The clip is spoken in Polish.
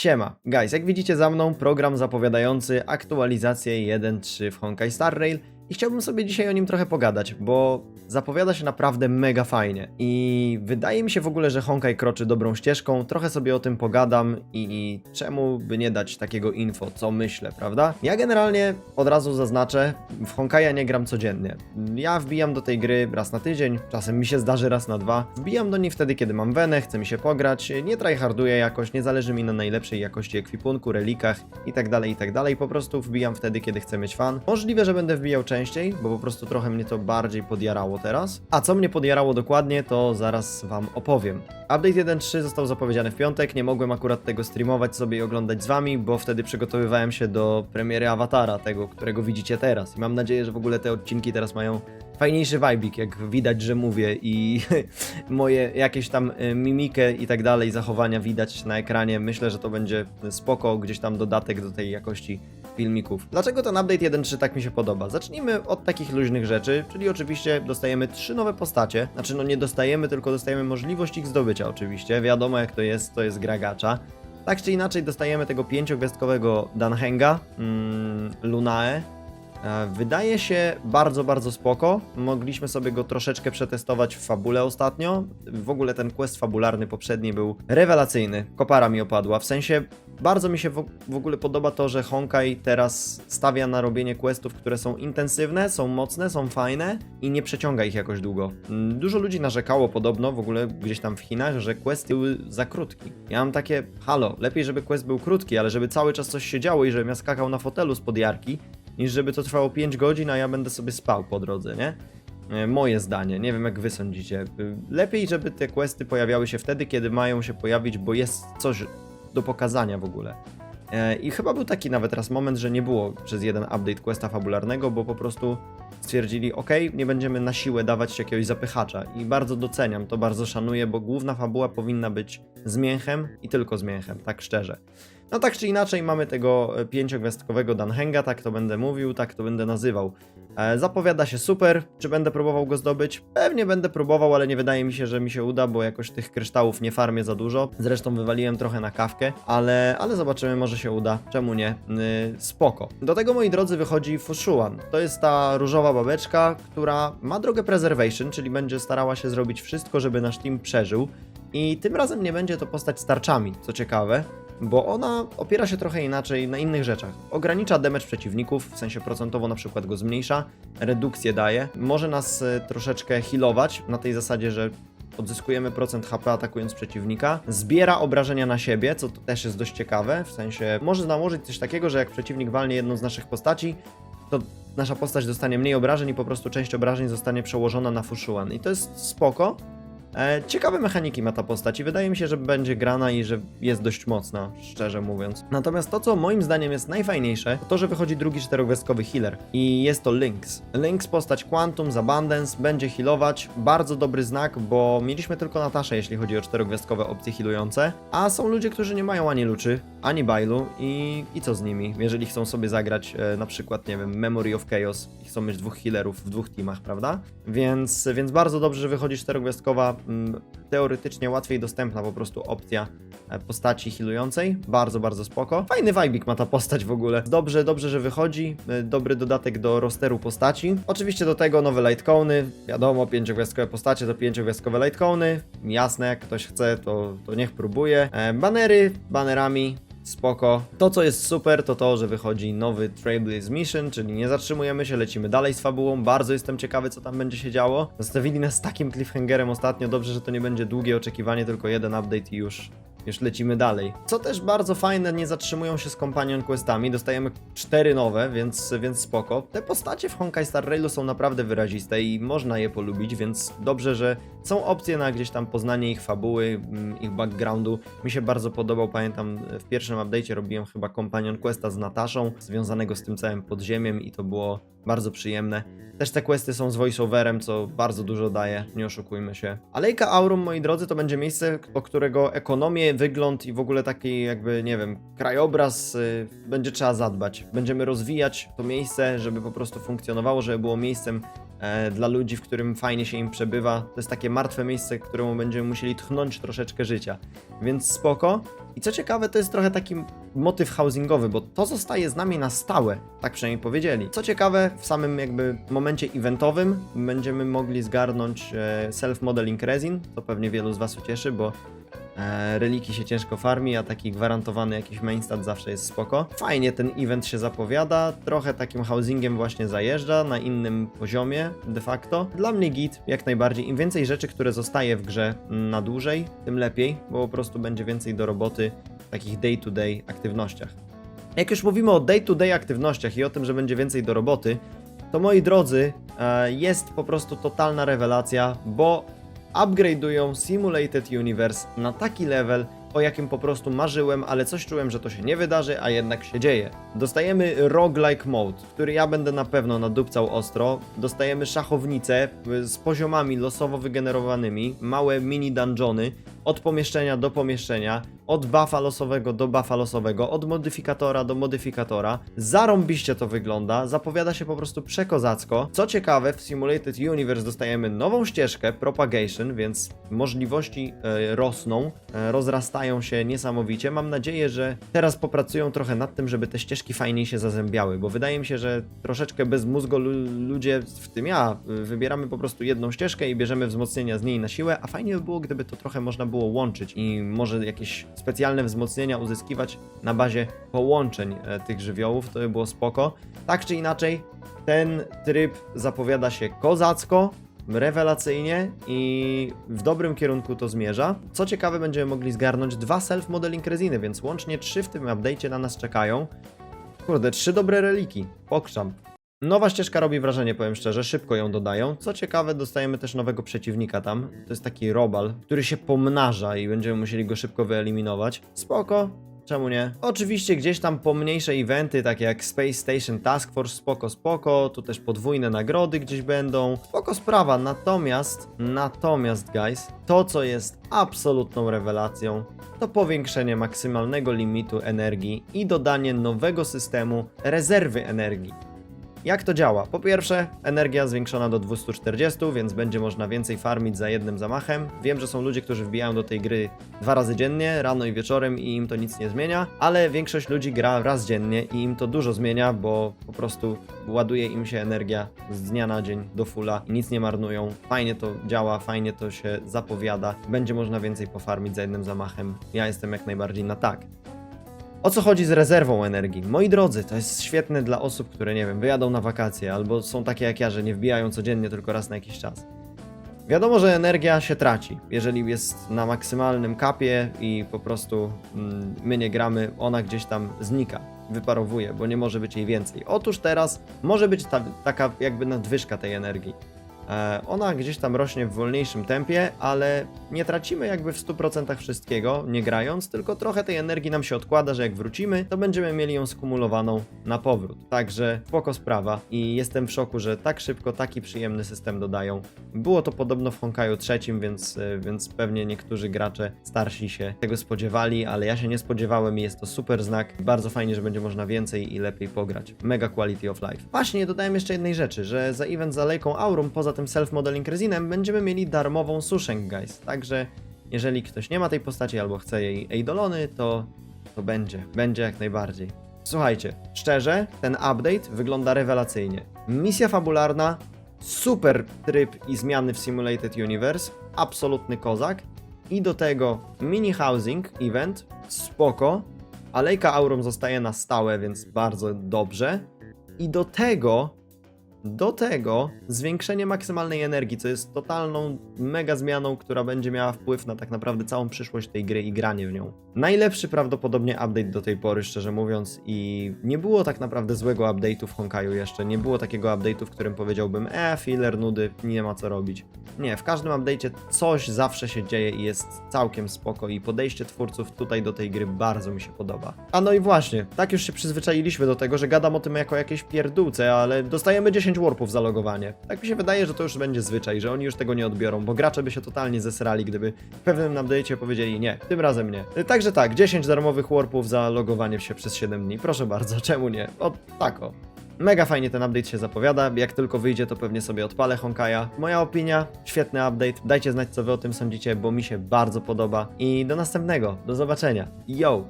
Siema, guys, jak widzicie za mną program zapowiadający aktualizację 1.3 w Honkai Star Rail i chciałbym sobie dzisiaj o nim trochę pogadać, bo zapowiada się naprawdę mega fajnie i wydaje mi się w ogóle, że Honkai kroczy dobrą ścieżką, trochę sobie o tym pogadam i, i czemu by nie dać takiego info, co myślę, prawda? Ja generalnie od razu zaznaczę, w Honkaja nie gram codziennie. Ja wbijam do tej gry raz na tydzień, czasem mi się zdarzy raz na dwa. Wbijam do niej wtedy, kiedy mam wenę, chce mi się pograć, nie tryharduję jakoś, nie zależy mi na najlepszej jakości ekwipunku, relikach i tak dalej, i tak. Po prostu wbijam wtedy, kiedy chcę mieć fan. Możliwe, że będę wbijał częściej, bo po prostu trochę mnie to bardziej podjarało teraz. A co mnie podjarało dokładnie, to zaraz wam opowiem. Update 1.3 został zapowiedziany w piątek, nie mogłem akurat tego streamować sobie i oglądać z wami, bo wtedy przygotowywałem się do premiery Awatara, tego, którego widzicie teraz. I mam nadzieję, że w ogóle te odcinki teraz mają fajniejszy vibik, jak widać, że mówię i moje jakieś tam y, mimikę i tak dalej, zachowania widać na ekranie. Myślę, że to będzie spoko, gdzieś tam dodatek do tej jakości filmików. Dlaczego ten update 1.3 tak mi się podoba? Zacznijmy od takich luźnych rzeczy, czyli oczywiście dostajemy trzy nowe postacie. Znaczy, no nie dostajemy, tylko dostajemy możliwość ich zdobycia oczywiście. Wiadomo jak to jest, to jest gra gacza. Tak czy inaczej dostajemy tego pięciogwiazdkowego Danhenga, mm, Lunae, Wydaje się bardzo, bardzo spoko. Mogliśmy sobie go troszeczkę przetestować w fabule ostatnio. W ogóle ten quest fabularny poprzedni był rewelacyjny. Kopara mi opadła. W sensie bardzo mi się w, w ogóle podoba to, że Honkai teraz stawia na robienie questów, które są intensywne, są mocne, są fajne i nie przeciąga ich jakoś długo. Mm, Dużo ludzi narzekało podobno, w ogóle gdzieś tam w Chinach, że questy były za krótki. Ja mam takie, halo, lepiej żeby quest był krótki, ale żeby cały czas coś się działo i żebym ja skakał na fotelu spod jarki, niż żeby to trwało 5 godzin, a ja będę sobie spał po drodze, nie? E, Moje zdanie, nie wiem jak wy sądzicie. Y, Lepiej, żeby te questy pojawiały się wtedy, kiedy mają się pojawić, bo jest coś do pokazania w ogóle. E, I chyba był taki nawet raz moment, że nie było przez jeden update questa fabularnego, bo po prostu stwierdzili, ok, nie będziemy na siłę dawać jakiegoś zapychacza. I bardzo doceniam, to bardzo szanuję, bo główna fabuła powinna być z mięchem i tylko z mięchem, tak szczerze. No tak czy inaczej mamy tego e, pięciogwiazdkowego Danhenga, tak to będę mówił, tak to będę nazywał. E, zapowiada się super, czy będę próbował go zdobyć? Pewnie będę próbował, ale nie wydaje mi się, że mi się uda, bo jakoś tych kryształów nie farmię za dużo. Zresztą wywaliłem trochę na kawkę, ale, ale zobaczymy, może się uda. Czemu nie? Yy, spoko. Do tego, moi drodzy, wychodzi Fushuan. To jest ta różowa babeczka, która ma drogę preservation, czyli będzie starała się zrobić wszystko, żeby nasz team przeżył. I tym razem nie będzie to postać z tarczami, co ciekawe bo ona opiera się trochę inaczej na innych rzeczach. Ogranicza damage przeciwników, w sensie procentowo na przykład go zmniejsza, redukcję daje, może nas e, troszeczkę healować na tej zasadzie, że odzyskujemy procent HP atakując przeciwnika, zbiera obrażenia na siebie, co też jest dość ciekawe, w sensie może nałożyć coś takiego, że jak przeciwnik walnie jedną z naszych postaci, to nasza postać dostanie mniej obrażeń i po prostu część obrażeń zostanie przełożona na Fushuan. I to jest spoko, ciekawe mechaniki ma ta postać i wydaje mi się, że będzie grana i że jest dość mocna, szczerze mówiąc. Natomiast to, co moim zdaniem jest najfajniejsze, to to, że wychodzi drugi czterogwiazdkowy healer i jest to Lynx. Lynx, postać Quantum z Abundance, będzie healować, bardzo dobry znak, bo mieliśmy tylko Nataszę, jeśli chodzi o czterogwiazdkowe opcje healujące, a są ludzie, którzy nie mają ani Luczy, ani Bailu i, i co z nimi, jeżeli chcą sobie zagrać e, na przykład, nie wiem, Memory of Chaos i chcą mieć dwóch healerów w dwóch teamach, prawda? Więc, więc bardzo dobrze, że wychodzi czterogwiazdkowa teoretycznie łatwiej dostępna po prostu opcja e, postaci healującej. Bardzo, bardzo spoko. Fajny vibik ma ta postać w ogóle. Dobrze, dobrze, że wychodzi. E, Dobry dodatek do rosteru postaci. Oczywiście do tego nowe lightcony. Wiadomo, pięciogwiazdkowe postacie to pięciogwiazdkowe lightcony. Jasne, jak ktoś chce, to, to niech próbuje. E, banery, banerami. Spoko. To, co jest super, to to, że wychodzi nowy Trailblaze Mission, czyli nie zatrzymujemy się, lecimy dalej z fabułą. Bardzo jestem ciekawy, co tam będzie się działo. Zostawili nas takim cliffhangerem ostatnio. Dobrze, że to nie będzie długie oczekiwanie, tylko jeden update i już już lecimy dalej. Co też bardzo fajne, nie zatrzymują się z Companion Questami, dostajemy cztery nowe, więc, więc spoko. Te postacie w Honkai Star Railu są naprawdę wyraziste i można je polubić, więc dobrze, że są opcje na gdzieś tam poznanie ich fabuły, mm, ich backgroundu. Mi się bardzo podobał, pamiętam w pierwszym update'cie robiłem chyba Companion Questa z Nataszą, związanego z tym całym podziemiem i to było bardzo przyjemne. Też te questy są z voiceoverem, co bardzo dużo daje, nie oszukujmy się. Alejka Aurum, moi drodzy, to będzie miejsce, o którego ekonomię, wygląd i w ogóle taki jakby, nie wiem, krajobraz y, będzie trzeba zadbać. Będziemy rozwijać to miejsce, żeby po prostu funkcjonowało, żeby było miejscem e, dla ludzi, w którym fajnie się im przebywa. To jest takie martwe miejsce, któremu będziemy musieli tchnąć troszeczkę życia. Więc spoko. I co ciekawe, to jest trochę taki motyw housingowy, bo to zostaje z nami na stałe, tak przynajmniej powiedzieli. Co ciekawe, w samym jakby momencie eventowym będziemy mogli zgarnąć e, self-modeling resin, to pewnie wielu z Was ucieszy, bo reliki się ciężko farmi, a taki gwarantowany jakiś mainstat zawsze jest spoko. Fajnie ten event się zapowiada, trochę takim housingiem właśnie zajeżdża, na innym poziomie de facto. Dla mnie git, jak najbardziej. Im więcej rzeczy, które zostaje w grze na dłużej, tym lepiej, bo po prostu będzie więcej do roboty w takich day-to-day aktywnościach. Jak już mówimy o day-to-day aktywnościach i o tym, że będzie więcej do roboty, to moi drodzy, e, jest po prostu totalna rewelacja, bo upgrade'ują Simulated Universe na taki level, o jakim po prostu marzyłem, ale coś czułem, że to się nie wydarzy, a jednak się dzieje. Dostajemy roguelike mode, który ja będę na pewno nadupcał ostro. Dostajemy szachownicę y, z poziomami losowo wygenerowanymi, małe mini dungeony, od pomieszczenia do pomieszczenia, od buffa losowego do buffa losowego, od modyfikatora do modyfikatora. Zarąbiście to wygląda, zapowiada się po prostu przekozacko. Co ciekawe, w Simulated Universe dostajemy nową ścieżkę, Propagation, więc możliwości e, rosną, e, rozrastają się niesamowicie. Mam nadzieję, że teraz popracują trochę nad tym, żeby te ścieżki fajniej się zazębiały, bo wydaje mi się, że troszeczkę bez mózgu lu- ludzie, w tym ja, wybieramy po prostu jedną ścieżkę i bierzemy wzmocnienia z niej na siłę, a fajnie by było, gdyby to trochę można było łączyć i może jakieś specjalne wzmocnienia uzyskiwać na bazie połączeń e, tych żywiołów, to by było spoko. Tak czy inaczej, ten tryb zapowiada się kozacko, rewelacyjnie i w dobrym kierunku to zmierza. Co ciekawe, będziemy mogli zgarnąć dwa self-modeling resiny, więc łącznie trzy w tym update'cie na nas czekają. Kurde, trzy dobre reliki. Pokrzam. Nowa ścieżka robi wrażenie, powiem szczerze, szybko ją dodają. Co ciekawe, dostajemy też nowego przeciwnika tam. To jest taki robal, który się pomnaża i będziemy musieli go szybko wyeliminować. Spoko, Czemu nie? Oczywiście gdzieś tam pomniejsze eventy, takie jak Space Station Task Force, spoko, spoko, tu też podwójne nagrody gdzieś będą. Spoko sprawa, natomiast, natomiast guys, to co jest absolutną rewelacją, to powiększenie maksymalnego limitu energii i dodanie nowego systemu rezerwy energii. Jak to działa? Po pierwsze, energia zwiększona do 240, więc będzie można więcej farmić za jednym zamachem. Wiem, że są ludzie, którzy wbijają do tej gry dwa razy dziennie, rano i wieczorem i im to nic nie zmienia, ale większość ludzi gra raz dziennie i im to dużo zmienia, bo po prostu ładuje im się energia z dnia na dzień do fulla i nic nie marnują. Fajnie to działa, fajnie to się zapowiada. Będzie można więcej pofarmić za jednym zamachem. Ja jestem jak najbardziej na tak. O co chodzi z rezerwą energii? Moi drodzy, to jest świetne dla osób, które, nie wiem, wyjadą na wakacje albo są takie jak ja, że nie wbijają codziennie, tylko raz na jakiś czas. Wiadomo, że energia się traci, jeżeli jest na maksymalnym kapie i po prostu mm, my nie gramy, ona gdzieś tam znika, wyparowuje, bo nie może być jej więcej. Otóż teraz może być ta, taka jakby nadwyżka tej energii. E, Ona gdzieś tam rośnie w wolniejszym tempie, ale nie tracimy jakby w 100% wszystkiego, nie grając, tylko trochę tej energii nam się odkłada, że jak wrócimy, to będziemy mieli ją skumulowaną na powrót. Także spoko sprawa i jestem w szoku, że tak szybko taki przyjemny system dodają. Było to podobno w Honkaju trzecim, więc, e, więc pewnie niektórzy gracze starsi się tego spodziewali, ale ja się nie spodziewałem i jest to super znak. Bardzo fajnie, że będzie można więcej i lepiej pograć. Mega quality of life. Właśnie, dodałem jeszcze jednej rzeczy, że za event za Lejką Aurum, poza tym self-modeling resinem, będziemy mieli darmową suszę, guys. Także jeżeli ktoś nie ma tej postaci albo chce jej eidolony, to, to będzie. Będzie jak najbardziej. Słuchajcie, szczerze, ten update wygląda rewelacyjnie. Misja fabularna, super tryb i zmiany w Simulated Universe, absolutny kozak. I do tego mini housing event, spoko. Alejka Aurum zostaje na stałe, więc bardzo dobrze. I do tego, do tego zwiększenie maksymalnej energii, co jest totalną mega zmianą, która będzie miała wpływ na tak naprawdę całą przyszłość tej gry i granie w nią. Najlepszy prawdopodobnie update do tej pory, szczerze mówiąc, i nie było tak naprawdę złego update'u w Honkaju jeszcze. Nie było takiego update'u, w którym powiedziałbym, e, filler, nudy, nie ma co robić. Nie, w każdym update'cie coś zawsze się dzieje i jest całkiem spoko i podejście twórców tutaj do tej gry bardzo mi się podoba. A no i właśnie, tak już się przyzwyczailiśmy do tego, że gadam o tym jako jakieś pierdółce, ale dostajemy 10 warpów za logowanie. Tak mi się wydaje, że to już będzie zwyczaj, że oni już tego nie odbiorą, bo gracze by się totalnie zesrali, gdyby w pewnym update'cie powiedzieli nie, tym razem nie. Także tak, 10 darmowych warpów za logowanie się przez 7 dni, proszę bardzo, czemu nie? O, tak o. Mega fajnie ten update się zapowiada. Jak tylko wyjdzie, to pewnie sobie odpalę Honkaja. Moja opinia, świetny update. Dajcie znać, co wy o tym sądzicie, bo mi się bardzo podoba. I do następnego. Do zobaczenia. Yo!